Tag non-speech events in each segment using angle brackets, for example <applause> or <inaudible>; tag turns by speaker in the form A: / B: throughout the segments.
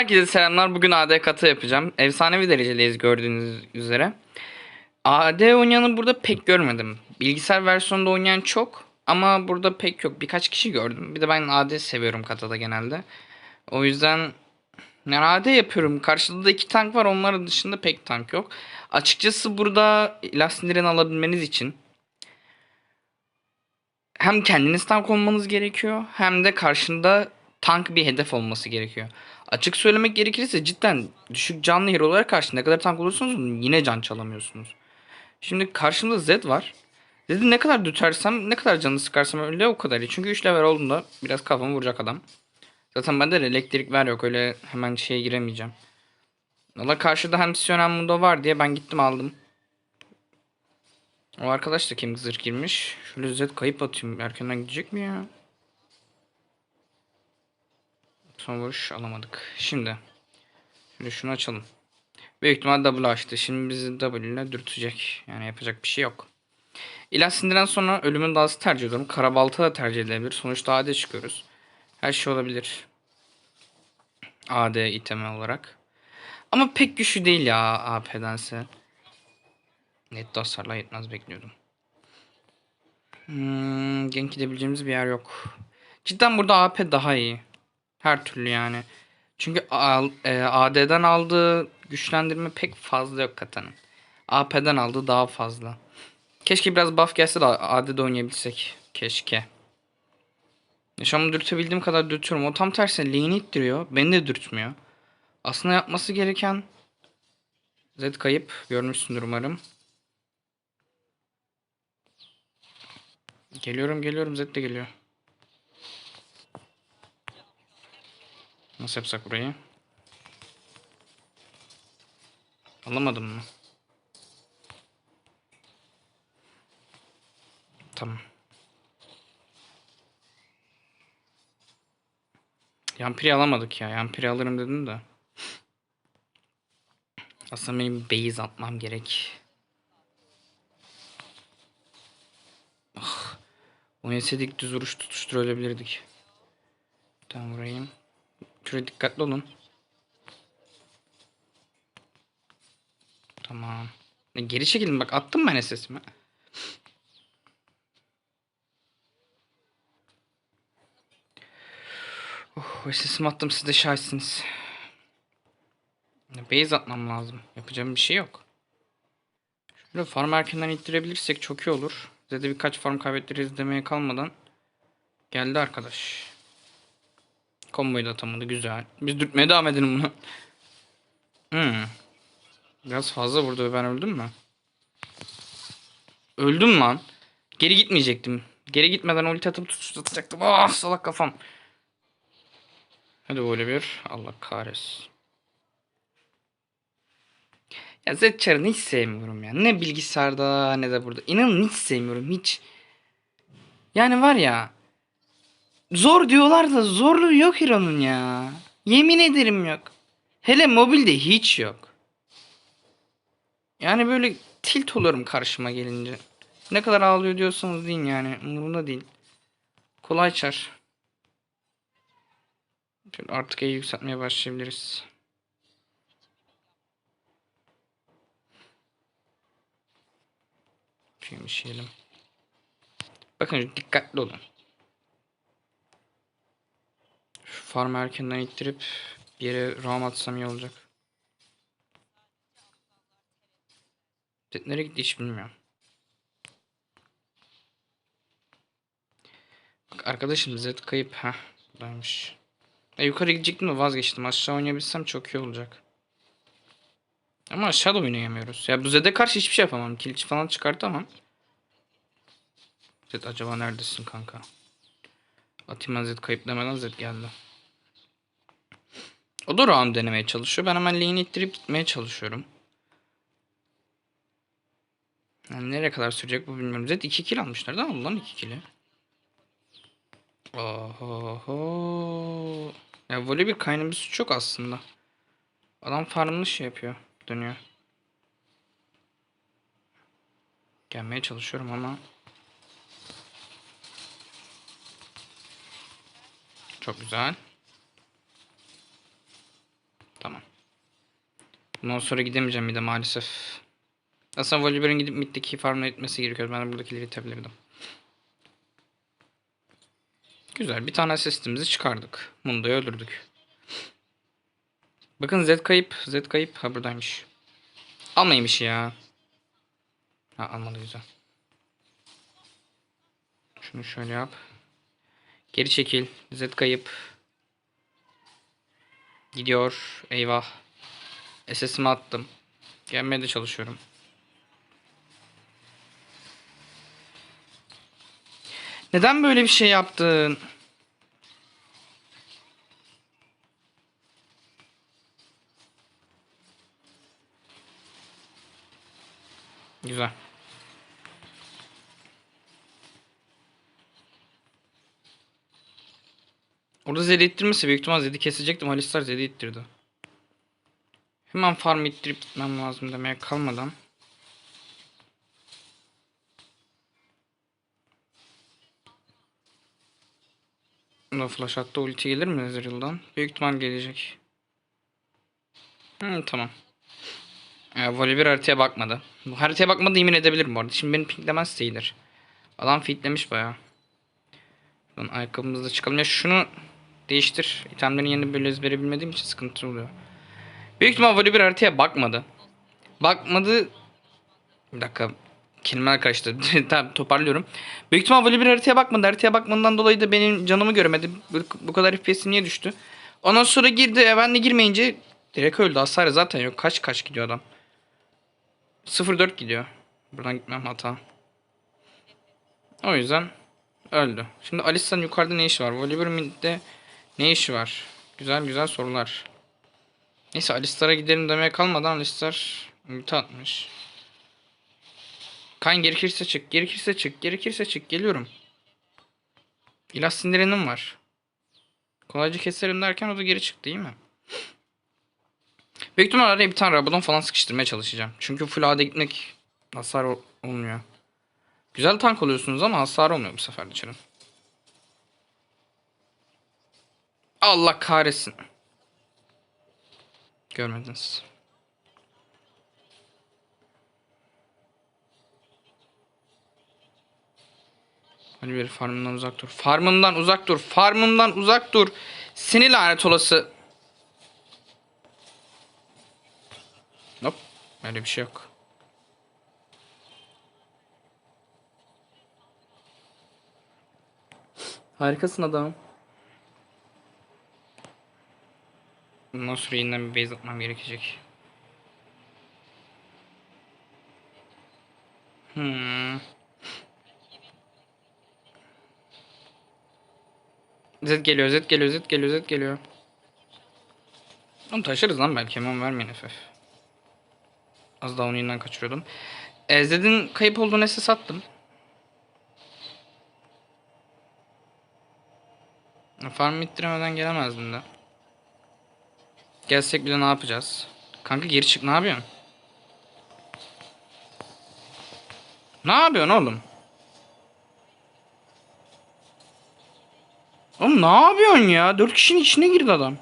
A: Herkese selamlar. Bugün AD katı yapacağım. Efsanevi dereceliyiz gördüğünüz üzere. AD oynayanı burada pek görmedim. Bilgisayar versiyonunda oynayan çok ama burada pek yok. Birkaç kişi gördüm. Bir de ben AD seviyorum katada genelde. O yüzden yani AD yapıyorum. Karşıda da iki tank var. Onların dışında pek tank yok. Açıkçası burada lastiğini alabilmeniz için hem kendiniz tank olmanız gerekiyor hem de karşında tank bir hedef olması gerekiyor. Açık söylemek gerekirse cidden düşük canlı hero olarak karşı ne kadar tank olursanız yine can çalamıyorsunuz. Şimdi karşımda Zed var. Zed'i ne kadar dütersem ne kadar canını sıkarsam öyle o kadar iyi. Çünkü 3 level olduğunda biraz kafamı vuracak adam. Zaten bende de elektrik ver yok öyle hemen şeye giremeyeceğim. Valla karşıda hem Sion hem Mundo var diye ben gittim aldım. O arkadaş da kim zırh girmiş. Şöyle Zed kayıp atayım. Erkenden gidecek mi ya? Son vuruş alamadık. Şimdi. Şöyle şunu açalım. Büyük ihtimal double açtı. Şimdi bizi double ile dürtecek. Yani yapacak bir şey yok. İlaç sindiren sonra ölümün dağısı tercih ediyorum. Karabalta da tercih edilebilir. Sonuçta AD çıkıyoruz. Her şey olabilir. AD itemi olarak. Ama pek güçlü değil ya AP'dense. Net hasarla yetmez bekliyordum. Hmm, gank gidebileceğimiz bir yer yok. Cidden burada AP daha iyi. Her türlü yani. Çünkü al- e, AD'den aldığı güçlendirme pek fazla yok Kata'nın. AP'den aldığı daha fazla. Keşke biraz buff gelse de AD'de oynayabilsek. Keşke. Yaşamı dürtebildiğim kadar dürtüyorum. O tam tersine lane'i ittiriyor. Beni de dürtmüyor. Aslında yapması gereken Zed kayıp. Görmüşsündür umarım. Geliyorum geliyorum Zed de geliyor. Nasıl yapsak burayı? Alamadım mı? Tamam. Yampiri alamadık ya. Yampiri alırım dedim de. Aslında benim base atmam gerek. Ah. Oynasaydık düz vuruş tutuşturabilirdik. Tamam vurayım. Şuraya dikkatli olun. Tamam. E, Geri çekilin bak attım ben sesimi. Oh, sesimi attım siz de şahitsiniz. Base atmam lazım. Yapacağım bir şey yok. Şöyle farm erkenden ittirebilirsek çok iyi olur. Size de birkaç farm kaybettiririz demeye kalmadan. Geldi arkadaş. Komboyu da atamadı güzel. Biz dürtmeye devam edelim bunu. Hmm. Biraz fazla vurdu ben öldüm mü? Öldüm lan. Geri gitmeyecektim. Geri gitmeden ulti atıp tutuşturacaktım. Ah salak kafam. Hadi böyle bir. Allah kahretsin. Ya Zedchar'ını hiç sevmiyorum ya. Ne bilgisayarda ne de burada. İnanın hiç sevmiyorum hiç. Yani var ya. Zor diyorlar da zorluğu yok Hero'nun ya. Yemin ederim yok. Hele mobilde hiç yok. Yani böyle tilt olurum karşıma gelince. Ne kadar ağlıyor diyorsanız deyin yani. Umurumda değil. Kolay çar. Artık iyi yükseltmeye başlayabiliriz. Şöyle işeyelim. Bakın dikkatli olun. Şu farm erkenden ittirip bir yere ram atsam iyi olacak. Nereye gitti hiç bilmiyorum. Bak arkadaşım Zed kayıp. ha buradaymış. E, yukarı gidecektim de vazgeçtim. Aşağı oynayabilsem çok iyi olacak. Ama aşağıda oynayamıyoruz. Ya bu Zed'e karşı hiçbir şey yapamam. Kiliç falan çıkartamam. Zed acaba neredesin kanka? Atayım Zed kayıp demeden Zed geldi. O da round denemeye çalışıyor. Ben hemen lane'i ittirip gitmeye çalışıyorum. Yani nereye kadar sürecek bu bilmiyorum. Zed 2 kill almışlar değil mi? Lan 2 kill'i. Oho. Ya böyle bir kaynı bir suç yok aslında. Adam farmını şey yapıyor. Dönüyor. Gelmeye çalışıyorum ama. Çok güzel. Tamam. Bundan sonra gidemeyeceğim bir de maalesef. Aslında Volibear'ın gidip middeki farmla etmesi gerekiyor. Ben de buradakileri itebilirdim. Güzel. Bir tane asistimizi çıkardık. Mundo'yu öldürdük. Bakın Z kayıp. Z kayıp. Ha buradaymış. Almaymış ya. Ha almadı güzel. Şunu şöyle yap. Geri çekil. Z kayıp. Gidiyor. Eyvah. SS'imi attım. Gelmeye de çalışıyorum. Neden böyle bir şey yaptın? Güzel. Orada Zed'i ittirmesi büyük ihtimal Zed'i kesecektim. Alistar Zed'i ittirdi. Hemen farm ittirip gitmem lazım demeye kalmadan. Buna flash attı ulti gelir mi Ezreal'dan? Büyük ihtimal gelecek. Hı, tamam. Ee, Volibear haritaya bakmadı. Bu haritaya bakmadı yemin edebilirim bu arada. Şimdi beni pinklemezse iyidir. Adam fitlemiş bayağı. Lan ayakkabımızda çıkalım. Ya şunu değiştir. İtemlerin yerini böyle ezbere bilmediğim için sıkıntı oluyor. Büyük ihtimal Volibear haritaya bakmadı. Bakmadı. Bir dakika. Kelimeler karıştı. <laughs> tamam toparlıyorum. Büyük ihtimal Volibear haritaya bakmadı. Haritaya bakmadığından dolayı da benim canımı görmedi. Bu, kadar FPS'im niye düştü? Ondan sonra girdi. E, ben de girmeyince direkt öldü. Hasarı zaten yok. Kaç kaç gidiyor adam. 0-4 gidiyor. Buradan gitmem hata. O yüzden öldü. Şimdi Alissa'nın yukarıda ne işi var? Volibear midde ne işi var? Güzel güzel sorular. Neyse Alistar'a gidelim demeye kalmadan Alistar ulti atmış. Kan gerekirse çık, gerekirse çık, gerekirse çık. Geliyorum. İlaç sindirenim var. Kolayca keserim derken o da geri çıktı değil mi? Büyük ihtimalle araya bir tane Rabadon falan sıkıştırmaya çalışacağım. Çünkü full AD gitmek hasar ol- olmuyor. Güzel tank oluyorsunuz ama hasar olmuyor bu sefer de. Allah kahretsin. Görmediniz. Hadi bir farmımdan uzak dur. Farmımdan uzak dur. Farmımdan uzak dur. Seni lanet olası. Hop. Öyle bir şey yok. Harikasın adam. Bundan sonra yeniden bir base atmam gerekecek. Hmm. Z geliyor, Z geliyor, Z geliyor, Z geliyor. Onu taşırız lan belki hemen vermeyin FF. Az daha onu yeniden kaçırıyordum. E, Zed'in kayıp olduğunu SS attım. Farm ittiremeden gelemezdim de. Gelsek bile ne yapacağız? Kanka geri çık ne yapıyorsun? Ne yapıyorsun oğlum? Oğlum ne yapıyorsun ya? Dört kişinin içine girdi adam.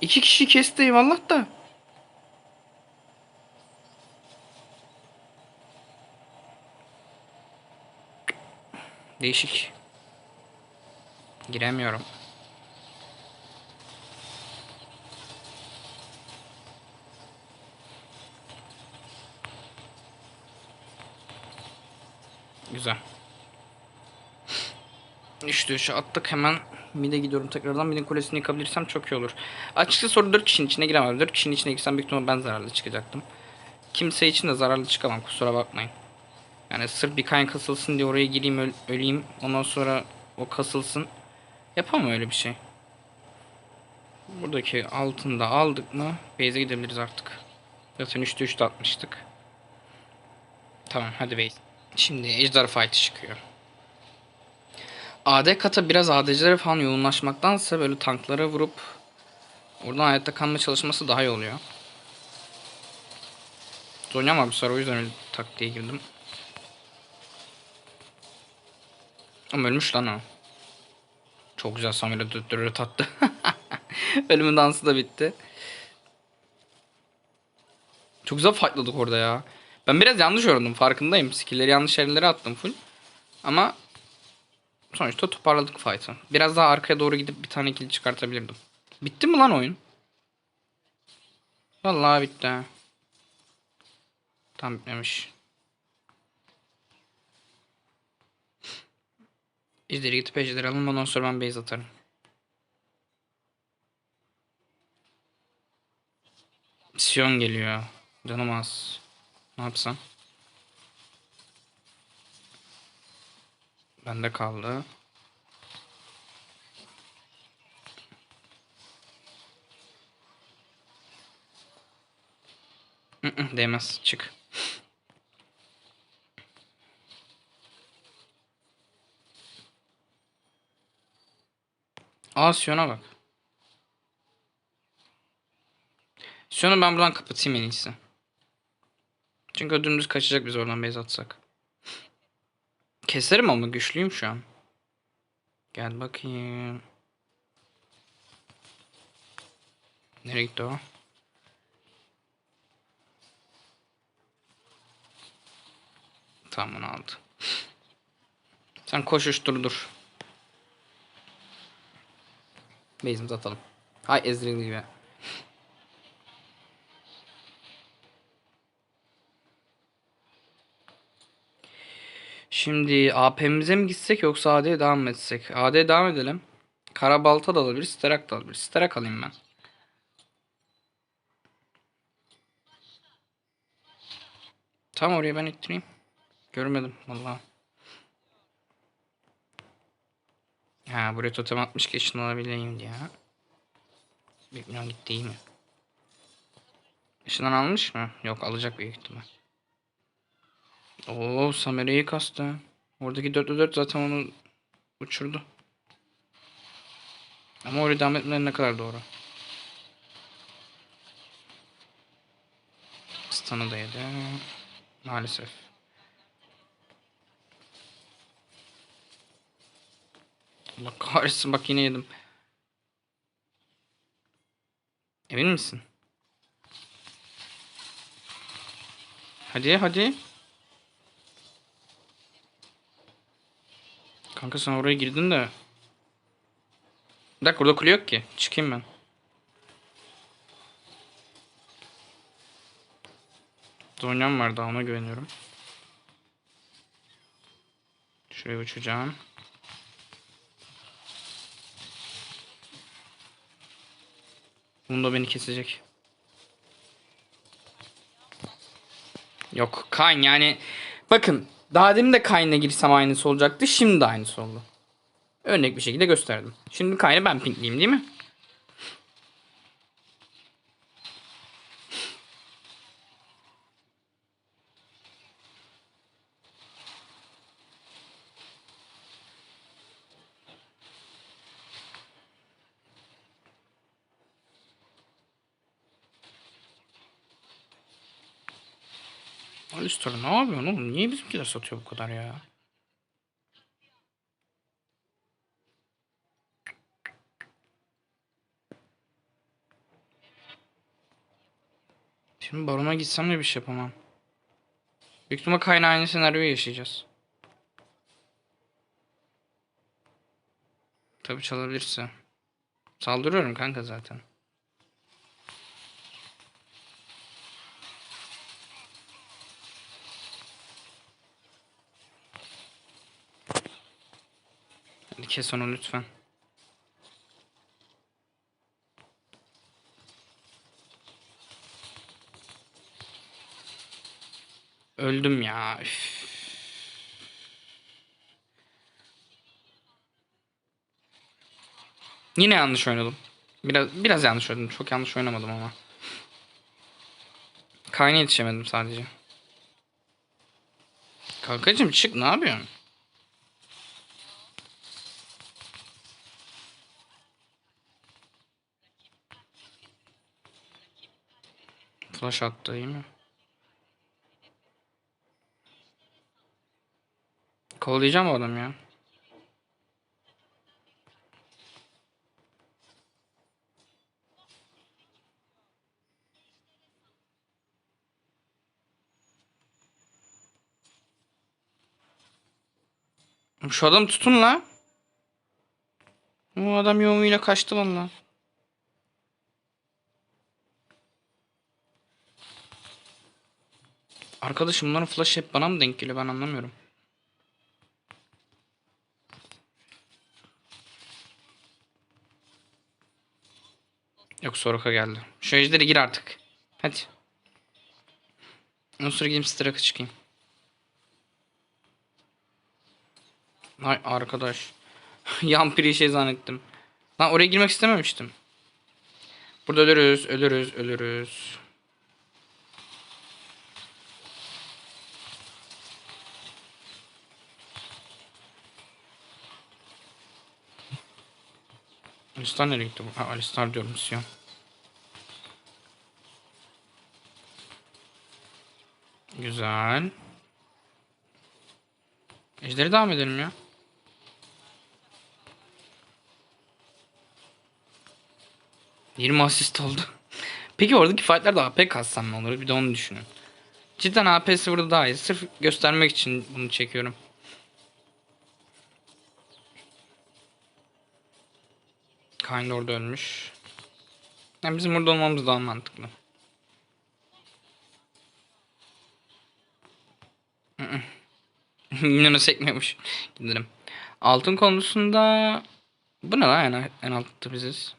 A: İki kişi kesti eyvallah da. Değişik. Giremiyorum. Güzel. İşte şu attık hemen mide gidiyorum tekrardan. Midin kulesini yıkabilirsem çok iyi olur. Açıkçası soru 4 kişinin içine giremem. 4 kişinin içine girsem büyük ihtimalle ben zararlı çıkacaktım. Kimse için de zararlı çıkamam kusura bakmayın. Yani sırf bir kayn kasılsın diye oraya gireyim öl- öleyim. Ondan sonra o kasılsın. Yapamam öyle bir şey. Buradaki altını da aldık mı base'e gidebiliriz artık. Zaten 3'te 3'te atmıştık. Tamam hadi base. Şimdi ejder fight çıkıyor. AD kata biraz ADC'lere falan yoğunlaşmaktansa böyle tanklara vurup oradan hayatta kalma çalışması daha iyi oluyor. Zonya var bu sefer o yüzden öyle taktiğe girdim. Ama ölmüş lan o. Çok güzel Samir'e döttürür tattı. <laughs> Ölümün dansı da bitti. Çok güzel fightladık orada ya. Ben biraz yanlış öğrendim farkındayım. Skill'leri yanlış yerlere attım full. Ama sonuçta toparladık fight'ı. Biraz daha arkaya doğru gidip bir tane kill çıkartabilirdim. Bitti mi lan oyun? Vallahi bitti. ha. Tam bitmemiş. İzleri gidip ejder alın ondan sonra ben base atarım. Sion geliyor. Canım az. Ne yapsam? Bende kaldı. Değmez. Çık. Aa Sion'a bak. Sion'u ben buradan kapatayım en iyisi. Çünkü o dümdüz kaçacak biz oradan base atsak. Keserim ama güçlüyüm şu an. Gel bakayım. Nereye gitti o? Tamam onu aldı. Sen koşuştur dur. Base'imizi atalım. Hay Ezreal gibi. Şimdi AP'mize mi gitsek yoksa AD'ye devam etsek? AD'ye devam edelim. Karabalta da alabiliriz, Sterak da alabiliriz. Sterak alayım ben. Tam oraya ben ittireyim. Görmedim vallahi. Ha buraya totem atmış şunu alabileyim diye. Bilmiyorum gitti iyi mi? Işından almış mı? Yok alacak büyük ihtimal. Oo Samera'yı kastı. Oradaki 4'te 4 zaten onu uçurdu. Ama oraya devam etmeleri ne kadar doğru. Stun'ı da yedi. Maalesef. Allah kahretsin bak yine yedim. Emin misin? Hadi hadi. Kanka sen oraya girdin de. Bir dakika burada kule yok ki. Çıkayım ben. Zonyam var daha ona güveniyorum. Şuraya uçacağım. Bunda beni kesecek. Yok Kayn yani bakın daha demin de Kayn'la girsem aynısı olacaktı. Şimdi de aynısı oldu. Örnek bir şekilde gösterdim. Şimdi Kayn'ı ben pinkleyeyim değil mi? Alistair ne yapıyorsun oğlum? Niye bizimkiler satıyor bu kadar ya? Şimdi barona gitsem de bir şey yapamam. Büyük kaynağı aynı senaryoyu yaşayacağız. Tabi çalabilirse. Saldırıyorum kanka zaten. Kes onu lütfen. Öldüm ya. Üf. Yine yanlış oynadım. Biraz biraz yanlış oynadım. Çok yanlış oynamadım ama. Kayn'a yetişemedim sadece. Kankacım çık ne yapıyorsun? flash attı değil mi? Kovalayacağım oğlum ya. Şu adam tutun la. Bu adam yoğumuyla kaçtı lan. Arkadaşım bunların flash hep bana mı denk geliyor ben anlamıyorum. Yok Soroka geldi. Şu ejderi gir artık. Hadi. Ondan sonra gideyim Strike'a çıkayım. Ay arkadaş. <laughs> Yampiri şey zannettim. Lan oraya girmek istememiştim. Burada ölürüz, ölürüz, ölürüz. Alistar nereye gitti? Ha, Alistar diyorum Sion. Güzel. Ejderi devam edelim ya. Yirmi asist oldu. <laughs> Peki oradaki fightlarda AP kassam ne olur? Bir de onu düşünün. Cidden AP'si burada daha iyi. Sırf göstermek için bunu çekiyorum. Kind orada ölmüş. Yani bizim burada olmamız daha mantıklı. Minyonu <laughs> sekmiyormuş. Gidelim. Altın konusunda bu ne lan en, en altta biziz.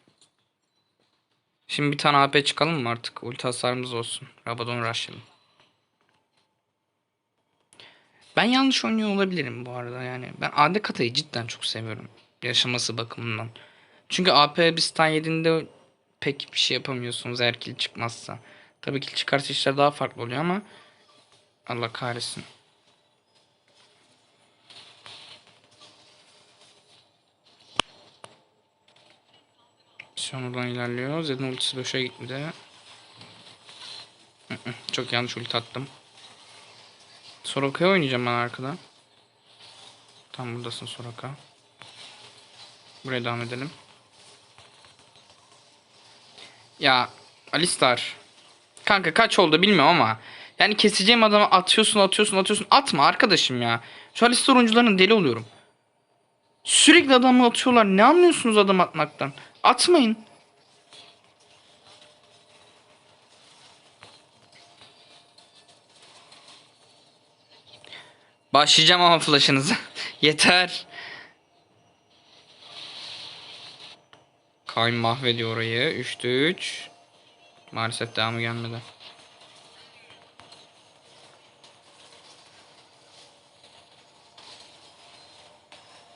A: Şimdi bir tane AP çıkalım mı artık? Ulti hasarımız olsun. Rabadon rushlayalım. Ben yanlış oynuyor olabilirim bu arada yani. Ben AD katayı cidden çok seviyorum. Yaşaması bakımından. Çünkü AP bir stun pek bir şey yapamıyorsunuz eğer kill çıkmazsa. Tabii kill çıkarsa işler daha farklı oluyor ama Allah kahretsin. Sonradan ilerliyor. Zed'in ultisi boşa gitmedi. Çok yanlış ulti attım. Soraka'ya oynayacağım ben arkada. Tam buradasın Soraka. Buraya devam edelim. Ya Alistar. Kanka kaç oldu bilmiyorum ama. Yani keseceğim adamı atıyorsun atıyorsun atıyorsun. Atma arkadaşım ya. Şu Alistar oyuncularına deli oluyorum. Sürekli adamı atıyorlar. Ne anlıyorsunuz adam atmaktan? Atmayın. Başlayacağım ama flash'ınıza. <laughs> Yeter. Kayn mahvediyor orayı. 3'te 3. Maalesef devamı gelmedi.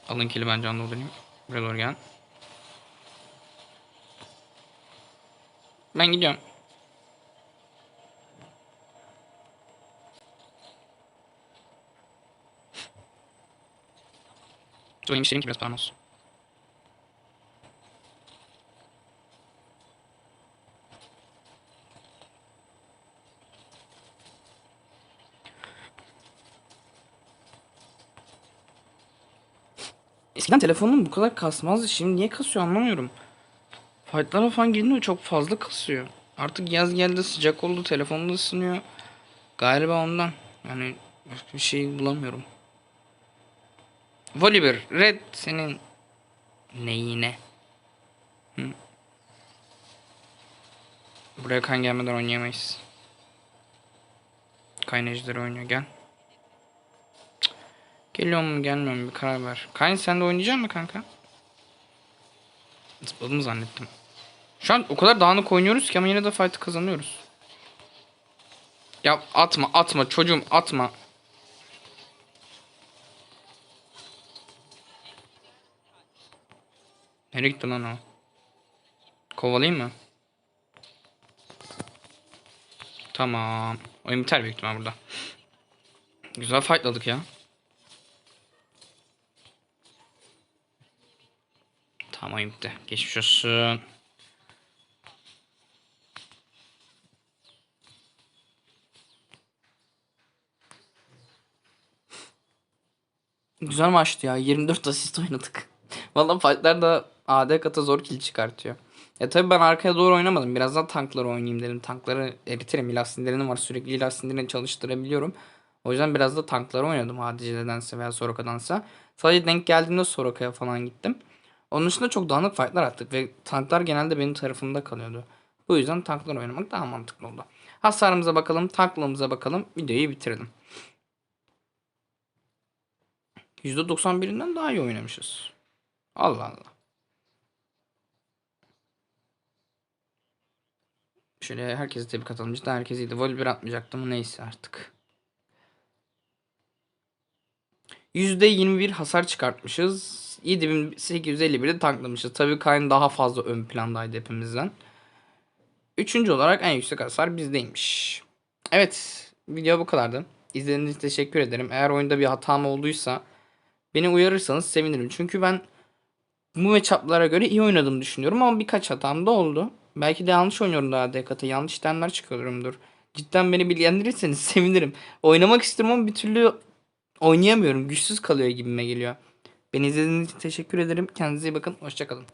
A: Alın kili ben canlı olayım. Buraya doğru gel. Ben gidiyorum. Söyleyeyim işlerim ki biraz param olsun. Eskiden telefonum bu kadar kasmazdı. Şimdi niye kasıyor anlamıyorum. Fightlara falan gelince çok fazla kasıyor. Artık yaz geldi sıcak oldu telefonda ısınıyor. Galiba ondan. Yani başka bir şey bulamıyorum. Volibear Red senin neyine? Hı? Buraya kan gelmeden oynayamayız. Kaynayıcıları oynuyor gel. Geliyor mu gelmiyor mu bir karar ver. Kayn sen de oynayacak mı kanka? Zıpladım zannettim. Şu an o kadar dağınık oynuyoruz ki ama yine de fight'ı kazanıyoruz. Ya atma atma çocuğum atma. Nereye gitti lan o? Kovalayayım mı? Tamam. Oyun biter büyük burada. Güzel fightladık ya. Tamam oyun bitti. Geçmiş olsun. Güzel maçtı ya. 24 asist oynadık. <laughs> Vallahi fightlarda AD kata zor kill çıkartıyor. Ya tabii ben arkaya doğru oynamadım. Biraz daha tankları oynayayım dedim. Tankları eritirim. İlah var. Sürekli ilah çalıştırabiliyorum. O yüzden biraz da tankları oynadım ADC'dense veya Soroka'dansa. Sadece denk geldiğinde Soroka'ya falan gittim. Onun dışında çok dağınık fightlar attık ve tanklar genelde benim tarafımda kalıyordu. Bu yüzden tanklar oynamak daha mantıklı oldu. Hasarımıza bakalım, tanklığımıza bakalım. Videoyu bitirelim. %91'inden daha iyi oynamışız. Allah Allah. Şöyle herkese tebrik atalım. Cidden herkes iyiydi. Vol 1 atmayacaktım. Neyse artık. %21 hasar çıkartmışız. 7851'de tanklamışız. Tabii Kayn daha fazla ön plandaydı hepimizden. Üçüncü olarak en yüksek hasar bizdeymiş. Evet. Video bu kadardı. İzlediğiniz için teşekkür ederim. Eğer oyunda bir hatam olduysa beni uyarırsanız sevinirim. Çünkü ben bu matchup'lara göre iyi oynadığımı düşünüyorum ama birkaç hatam da oldu. Belki de yanlış oynuyorum daha dekata. Yanlış itemler çıkarıyorumdur. Cidden beni bilgilendirirseniz <laughs> sevinirim. Oynamak istiyorum ama bir türlü oynayamıyorum. Güçsüz kalıyor gibime geliyor. Beni izlediğiniz için teşekkür ederim. Kendinize iyi bakın. Hoşçakalın.